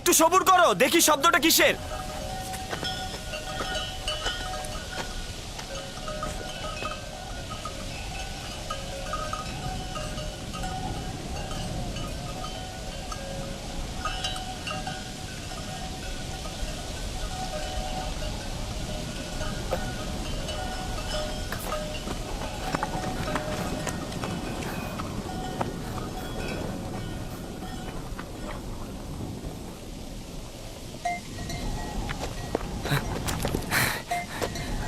একটু সবুর করো দেখি শব্দটা কিসের।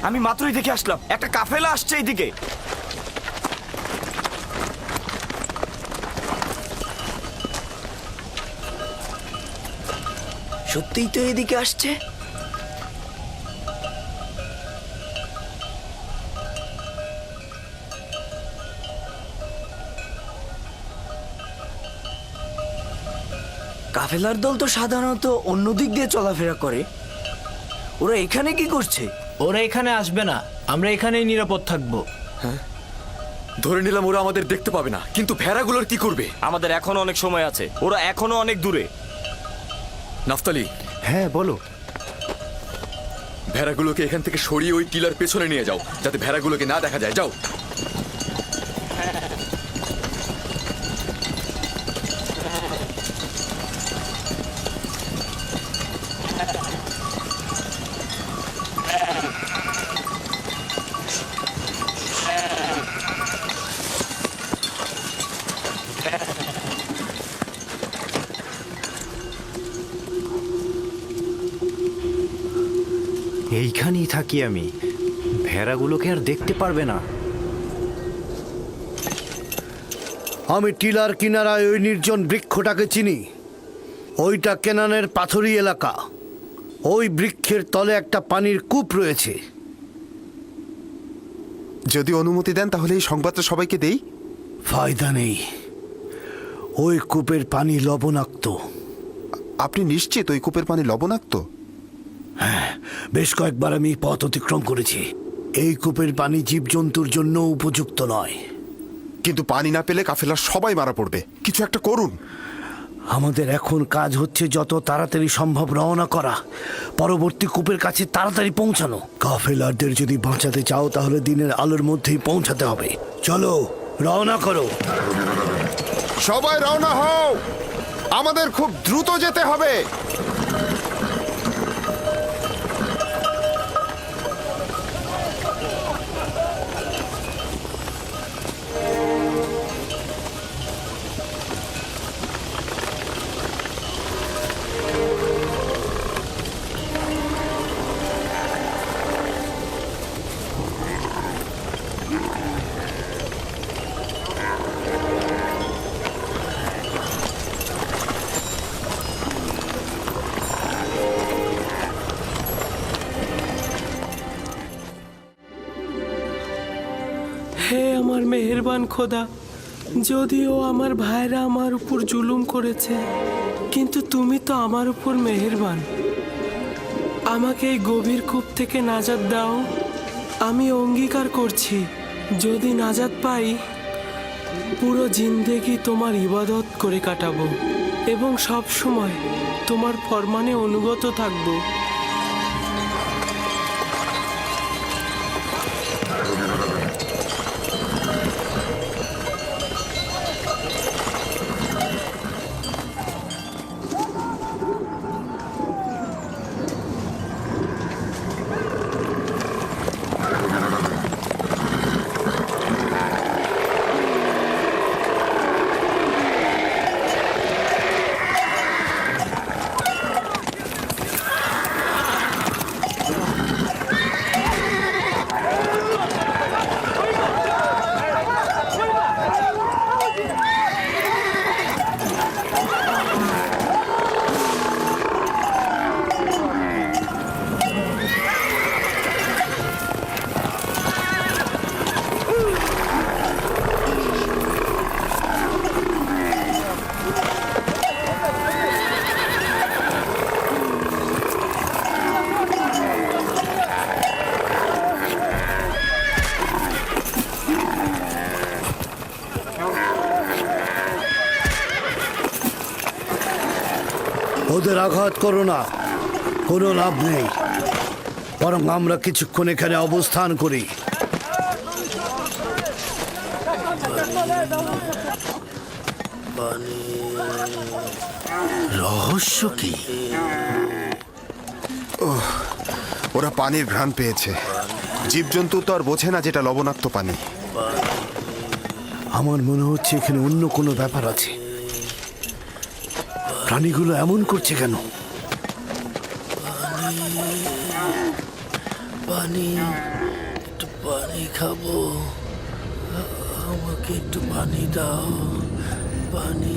আমি মাত্রই দেখে আসলাম। একটা কাফেলা আসছে এইদিকে। সত্যিই তো এদিকে আসছে? কাফেলার দল তো সাধারণত অন্য দিক দিয়ে চলাফেরা করে। ওরা এখানে কি করছে? ওরা এখানে আসবে না। আমরা এখানেই নিরাপদ থাকব। ধরে নিলাম ওরা আমাদের দেখতে পাবে না। কিন্তু ভেড়াগুলোর কি করবে? আমাদের এখনও অনেক সময় আছে। ওরা এখনও অনেক দূরে। নাফতালি। হ্যাঁ বলো। ভেড়াগুলোকে এখান থেকে সরিয়ে ওই টিলার পেছনে নিয়ে যাও যাতে ভেড়াগুলোকে না দেখা যায়। যাও। এইখানেই থাকি আমি। ভেড়াগুলোকে আর দেখতে পারবে না। আমি টিলার কিনারায় ওই নির্জন বৃক্ষটাকে চিনি। ওইটা কেনানের পাথরি এলাকা। ওই বৃক্ষের তলে একটা পানির কূপ রয়েছে। যদি অনুমতি দেন তাহলে এই সংবাদটা সবাইকে দেই। ফায়দা নেই। ওই কূপের পানি লবণাক্ত। আপনি নিশ্চিত ওই কূপের পানি লবণাক্ত? বেশ কয়েকবার আমি পথ অতিক্রম করেছি। এই কূপের পানি জীবজন্তুর জন্য উপযুক্ত নয়। কিন্তু পানি না পেলে কাফেলার সবাই মারা পড়বে। কিছু একটা করুন। আমাদের এখন কাজ হচ্ছে যত তাড়াতাড়ি সম্ভব রওনা করা। পরবর্তী কূপের কাছে তাড়াতাড়ি পৌঁছানো। কাফেলারদের যদি বাঁচাতে চাও তাহলে দিনের আলোর মধ্যেই পৌঁছাতে হবে। চলো রওনা করো। সবাই রওনা হও! আমাদের খুব দ্রুত যেতে হবে। মেহেরবান খোদা, যদিও আমার ভাইরা আমার উপর জুলুম করেছে, কিন্তু তুমি তো আমার উপর মেহেরবান। আমাকে এই গভীর কূপ থেকে নাজাদ দাও। আমি অঙ্গীকার করছি, যদি নাজাদ পাই, পুরো জিন্দেগি তোমার ইবাদত করে কাটাবো এবং সব সময় তোমার ফরমানে অনুগত থাকব। ওদের আঘাত করো না। কোনো লাভ নেই। বরং আমরা কিছুক্ষণ এখানে অবস্থান করি। রহস্য কি? ওরা পানির ঘ্রাণ পেয়েছে। জীবজন্তু তো আর বোঝে না যেটা লবণাক্ত পানি। আমার মনে হচ্ছে এখানে অন্য কোনো ব্যাপার আছে। প্রাণীগুলো এমন করছে কেন? পানি একটু পানি খাব। আমাকে একটু পানি দাও পানি।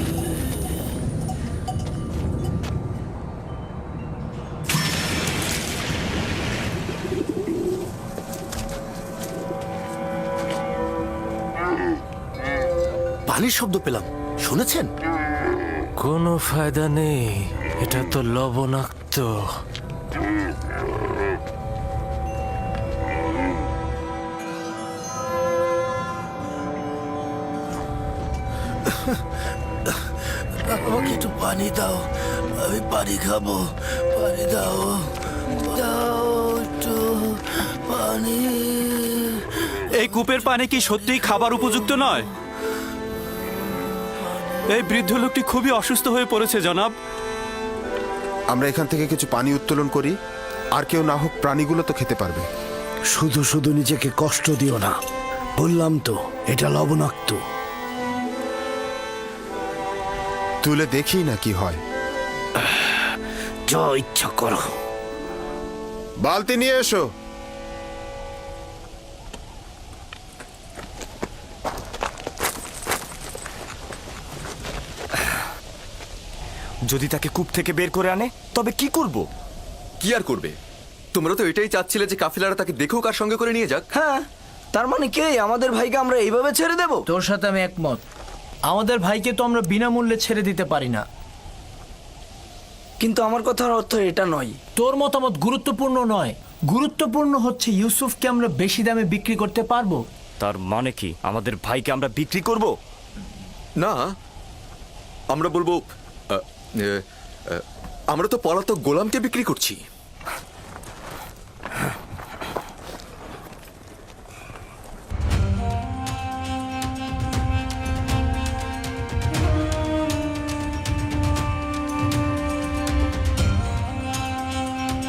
পানির শব্দ পেলাম। শুনেছেন? কোনো ফায়দা নেই। এটা তো লবণাক্ত। আমাকে একটু পানি দাও। আমি পানি খাব। পানি দাও। দাও একটু পানি। এই কূপের পানি কি সত্যিই খাবার উপযুক্ত নয়? এই বৃদ্ধ লোকটি খুবই অসুস্থ হয়ে পড়েছে জনাব। আমরা এখান থেকে কিছু পানি উত্তোলন করি আর কেউ না হোক প্রাণীগুলো তো খেতে পারবে। শুধু শুধু নিজেকে কষ্ট দিও না। বললাম তো এটা লবণাক্ত। তুলে দেখি না কি হয়। যা ইচ্ছা করো। বালতি নিয়ে এসো। যদি তাকে কূপ থেকে বের করে আনে তবে কি করব? কি আর করবে? তোমরা তো এটাই চাচ্ছিলে যে কাফিলারা তাকে দেখেও কার সঙ্গে করে নিয়ে যাক। হ্যাঁ তার মানে কি? আমাদের ভাইকে আমরা এইভাবে ছেড়ে দেব? তোর সাথে আমি একমত। আমাদের ভাইকে তো আমরা বিনামূল্যে ছেড়ে দিতে পারি না। কিন্তু আমার কথার অর্থ এটা নয়। তোর মতামত গুরুত্বপূর্ণ নয়। গুরুত্বপূর্ণ হচ্ছে ইউসুফকে আমরা বেশি দামে বিক্রি করতে পারব। তার মানে কি? আমাদের ভাইকে আমরা বিক্রি করব? না আমরা বলব আমরা তো পলাতক গোলামকে বিক্রি করছি।